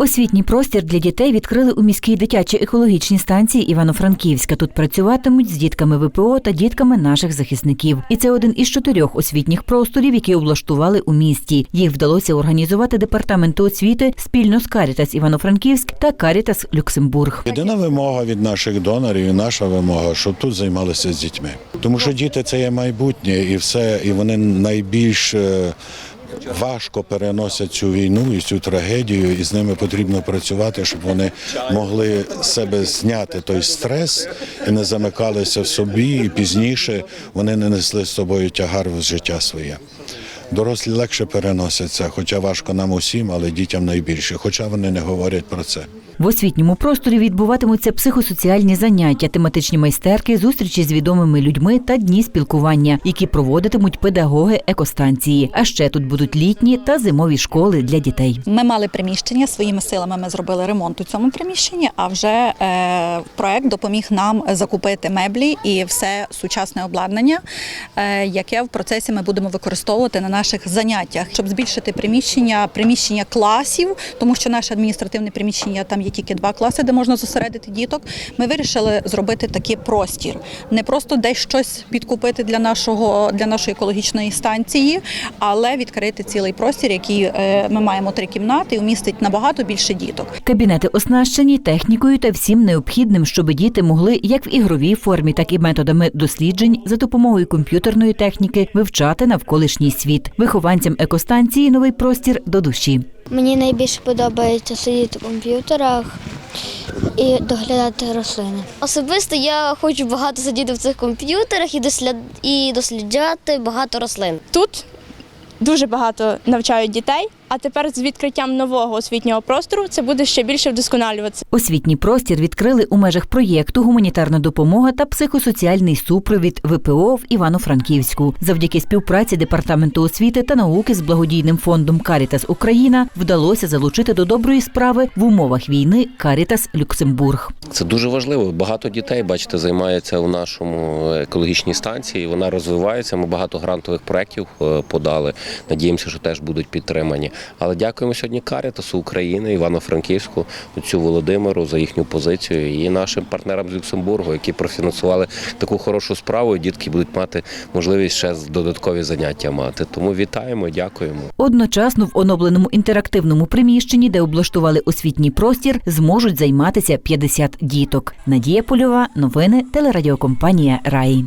Освітній простір для дітей відкрили у міській дитячій екологічній станції Івано-Франківська. Тут працюватимуть з дітками ВПО та дітками наших захисників. І це один із чотирьох освітніх просторів, які облаштували у місті. Їх вдалося організувати департаменту освіти спільно з Карітас Івано-Франківськ та Карітас Люксембург. Єдина вимога від наших донорів і наша вимога, щоб тут займалися з дітьми. Тому що діти це є майбутнє, і все, і вони найбільш е, важко переносять цю війну і цю трагедію, і з ними потрібно працювати, щоб вони могли себе зняти той стрес і не замикалися в собі, і пізніше вони не несли з собою тягар в життя своє. Дорослі легше переносяться, хоча важко нам усім, але дітям найбільше, хоча вони не говорять про це. В освітньому просторі відбуватимуться психосоціальні заняття, тематичні майстерки, зустрічі з відомими людьми та дні спілкування, які проводитимуть педагоги екостанції. А ще тут будуть літні та зимові школи для дітей. Ми мали приміщення своїми силами. Ми зробили ремонт у цьому приміщенні. А вже е, проект допоміг нам закупити меблі і все сучасне обладнання, е, яке в процесі ми будемо використовувати на наших заняттях, щоб збільшити приміщення, приміщення класів, тому що наше адміністративне приміщення там є тільки два класи, де можна зосередити діток. Ми вирішили зробити такий простір, не просто десь щось підкупити для нашого для нашої екологічної станції, але відкрити цілий простір, який е, ми маємо три кімнати, і вмістить набагато більше діток. Кабінети оснащені технікою та всім необхідним, щоб діти могли як в ігровій формі, так і методами досліджень за допомогою комп'ютерної техніки вивчати навколишній світ. Вихованцям екостанції новий простір до душі. Мені найбільше подобається сидіти в комп'ютерах і доглядати рослини. Особисто я хочу багато сидіти в цих комп'ютерах і дослід... і досліджати багато рослин. Тут дуже багато навчають дітей, а тепер з відкриттям нового освітнього простору це буде ще більше вдосконалюватися. Освітній простір відкрили у межах проєкту Гуманітарна допомога та психосоціальний супровід ВПО в Івано-Франківську. Завдяки співпраці департаменту освіти та науки з благодійним фондом Карітас Україна вдалося залучити до доброї справи в умовах війни Карітас Люксембург. Це дуже важливо. Багато дітей, бачите, займається у нашому екологічній станції. Вона розвивається. Ми багато грантових проєктів е, подали. Надіємося, що теж будуть підтримані. Але дякуємо сьогодні Карітасу України, Івано-Франківську, отцю Володимиру за їхню позицію і нашим партнерам з Люксембургу, які профінансували таку хорошу справу. і Дітки будуть мати можливість ще додаткові заняття мати. Тому вітаємо, дякуємо. Одночасно в оновленому інтерактивному приміщенні, де облаштували освітній простір, зможуть займатися 50 діток. Надія Польова, новини телерадіокомпанія Раї.